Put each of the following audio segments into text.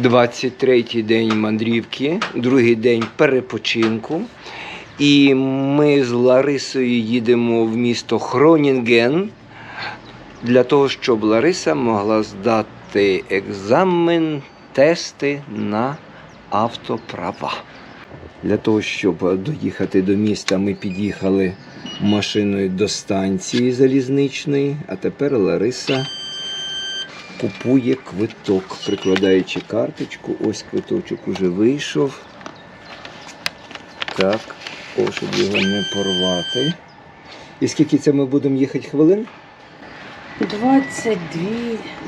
23-й день мандрівки, другий день перепочинку. І ми з Ларисою їдемо в місто Хронінген для того, щоб Лариса могла здати екзамен, тести на автоправа. Для того, щоб доїхати до міста, ми під'їхали машиною до станції залізничної, а тепер Лариса купує квиток, прикладаючи карточку. Ось квиточок уже вийшов. Так, о, щоб його не порвати. І скільки це ми будемо їхати хвилин? 22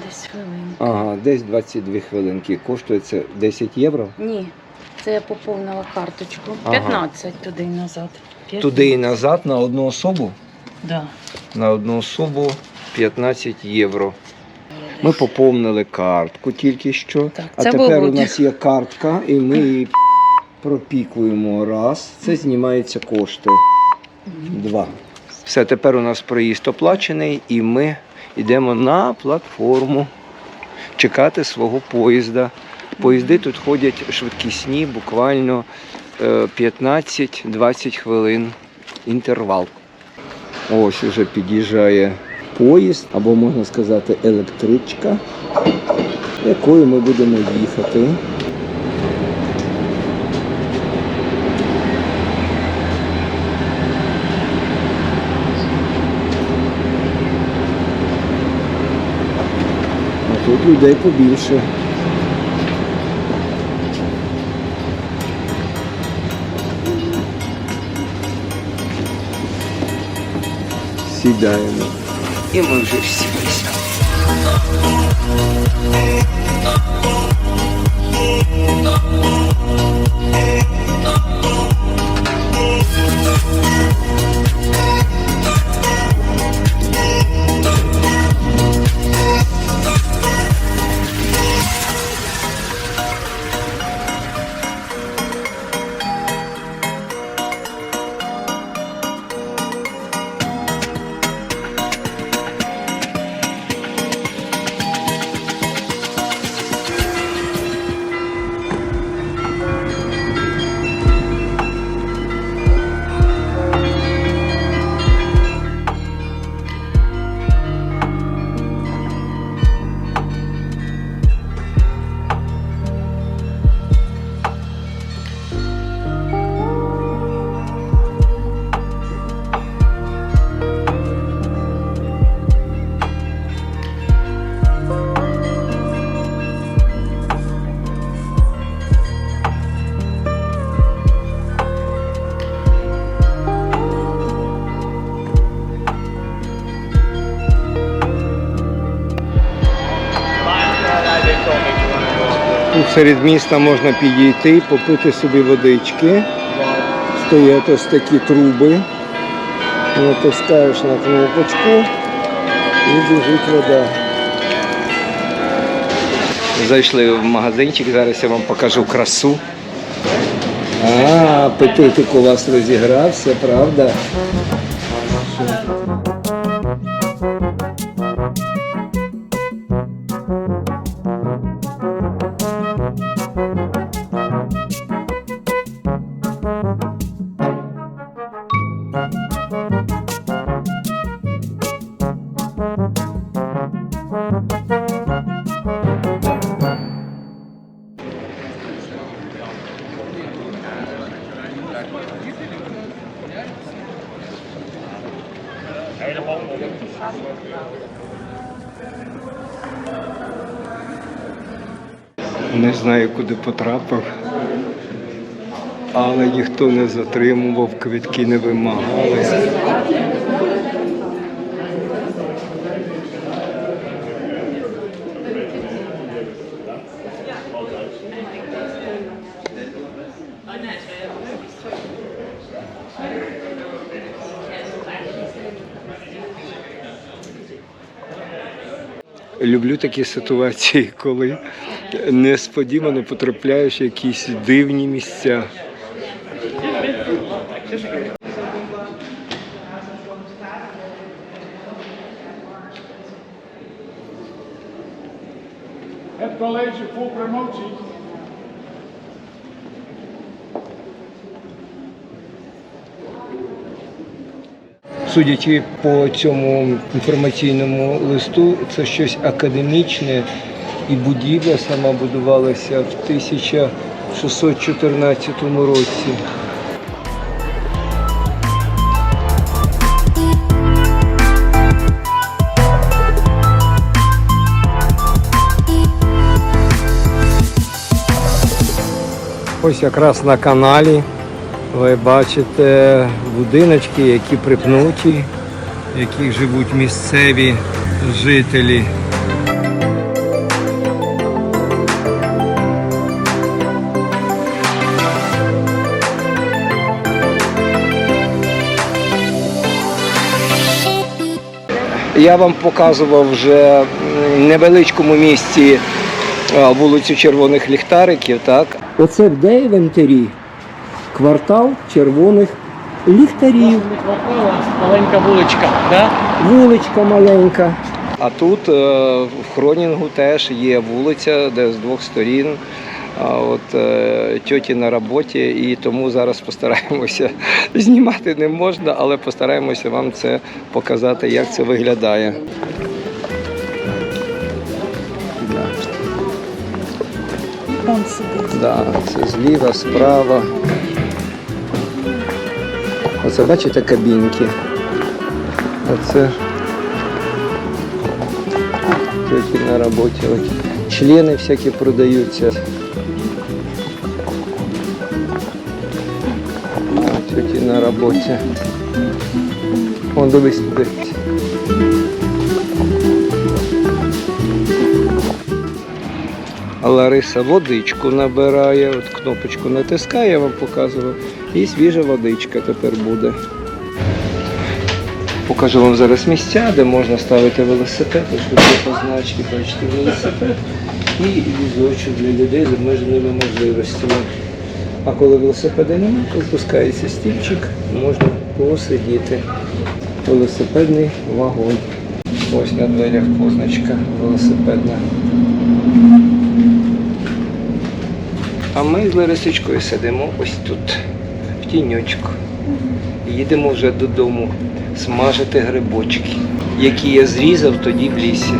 десь хвилин. Ага, десь 22 хвилинки. Коштує це 10 євро. Ні, це я поповнила карточку. Ага. 15 туди і назад. 15. Туди і назад на одну особу. Да. На одну особу 15 євро. Ми поповнили картку тільки що. Так, а тепер у нас є картка, і ми її пропікуємо раз. Це знімаються кошти. Два. Все, тепер у нас проїзд оплачений, і ми йдемо на платформу чекати свого поїзда. Поїзди тут ходять швидкісні, буквально е, 15-20 хвилин інтервал. Ось уже під'їжджає поїзд, або можна сказати електричка, якою ми будемо їхати. А тут людей побільше. Сідаємо. І ми вже все Тут серед міста можна підійти, попити собі водички. Стоять ось такі труби. Натискаєш на кнопочку і біжить вода. Зайшли в магазинчик, зараз я вам покажу красу. А, апетитик у вас розігрався, правда? Не знаю, куди потрапив, але ніхто не затримував, квитки не вимагали. Люблю такі ситуації, коли несподівано потрапляєш в якісь дивні місця. College for promoting. Судячи по цьому інформаційному листу, це щось академічне, і будівля сама будувалася в 1614 році. Ось якраз на каналі ви бачите будиночки, які припнуті, в яких живуть місцеві жителі. Я вам показував вже в невеличкому місці вулицю Червоних ліхтариків, так? Оце в Дейвентері квартал червоних ліхтарів. Маленька вуличка, да? Вуличка маленька. А тут е, в Хронінгу теж є вулиця, де з двох сторін. А от е, тьоті на роботі, і тому зараз постараємося знімати не можна, але постараємося вам це показати, як це виглядає. Да. Там сидить. Да, це зліва, справа. Оце бачите кабінки. Оце тільки на роботі. От члени всякі продаються. Тьоті на роботі. Вон дивись туди. Лариса водичку набирає, от кнопочку натискає, я вам показував, і свіжа водичка тепер буде. Покажу вам зараз місця, де можна ставити велосипед. Тут є позначки, бачите, велосипед і візочок для людей з обмеженими можливостями. А коли велосипеда немає, то спускається стільчик, можна посидіти. Велосипедний вагон. Ось на дверях позначка велосипедна. А ми з Ларисочкою сидимо ось тут, тіньочку. Їдемо вже додому смажити грибочки, які я зрізав тоді в лісі.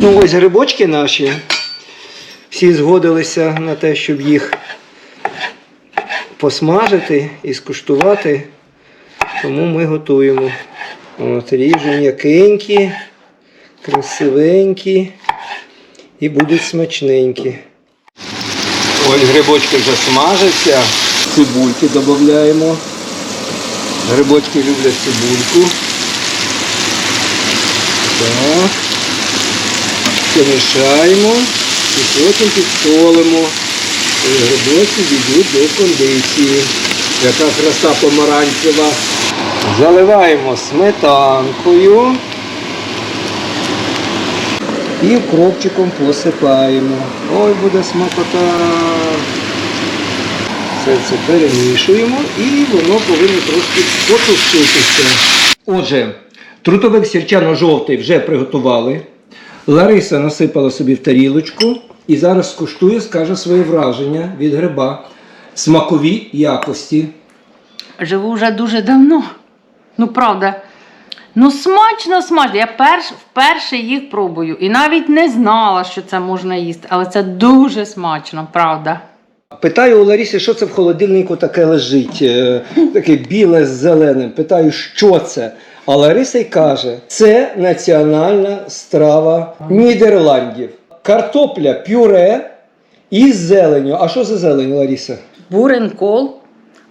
Ну ось грибочки наші. Всі згодилися на те, щоб їх посмажити і скуштувати. Тому ми готуємо. От, ріжу м'якенькі, красивенькі і будуть смачненькі. Ось грибочки вже смажаться. Цибульки додаємо. Грибочки люблять цибульку. Так. Помішаємо і потім підсолимо. І грибочки дійдуть до кондиції. Яка краса помаранчева. Заливаємо сметанкою і укропчиком посипаємо. Ой, буде смакота. Все це перемішуємо і воно повинно трошки потушитися. Отже, трутовик сірчано-жовтий вже приготували. Лариса насипала собі в тарілочку і зараз скуштує, скаже своє враження від гриба. Смакові якості. Живу вже дуже давно. Ну, правда. Ну, смачно, смачно. Я перш, вперше їх пробую. І навіть не знала, що це можна їсти. Але це дуже смачно, правда. Питаю у Ларіси, що це в холодильнику таке лежить, е, таке біле з зеленим. Питаю, що це. А Лариса й каже, це національна страва Нідерландів. Картопля пюре із зеленю. А що за зелень, Ларіса? Буренкол. Кол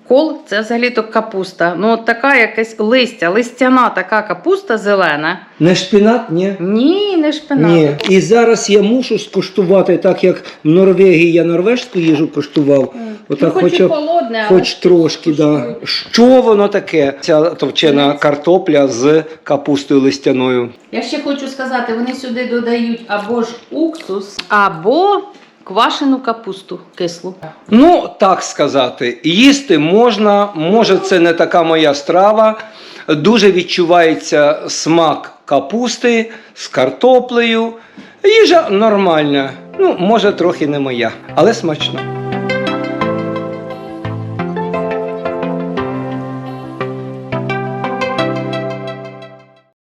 Кол це взагалі-то капуста. Ну, от така якась листя, листяна така капуста зелена. Не шпінат, ні? Ні, не шпинат. Ні. І зараз я мушу скуштувати, так як в Норвегії я норвежську їжу коштував. Отак хочу але Хоч трошки, да. Що воно таке? Ця товчена картопля з капустою листяною. Я ще хочу сказати, вони сюди додають або ж уксус, або квашену капусту кислу. Ну, так сказати, їсти можна, може, це не така моя страва. Дуже відчувається смак капусти з картоплею. Їжа нормальна. Ну, може, трохи не моя, але смачно.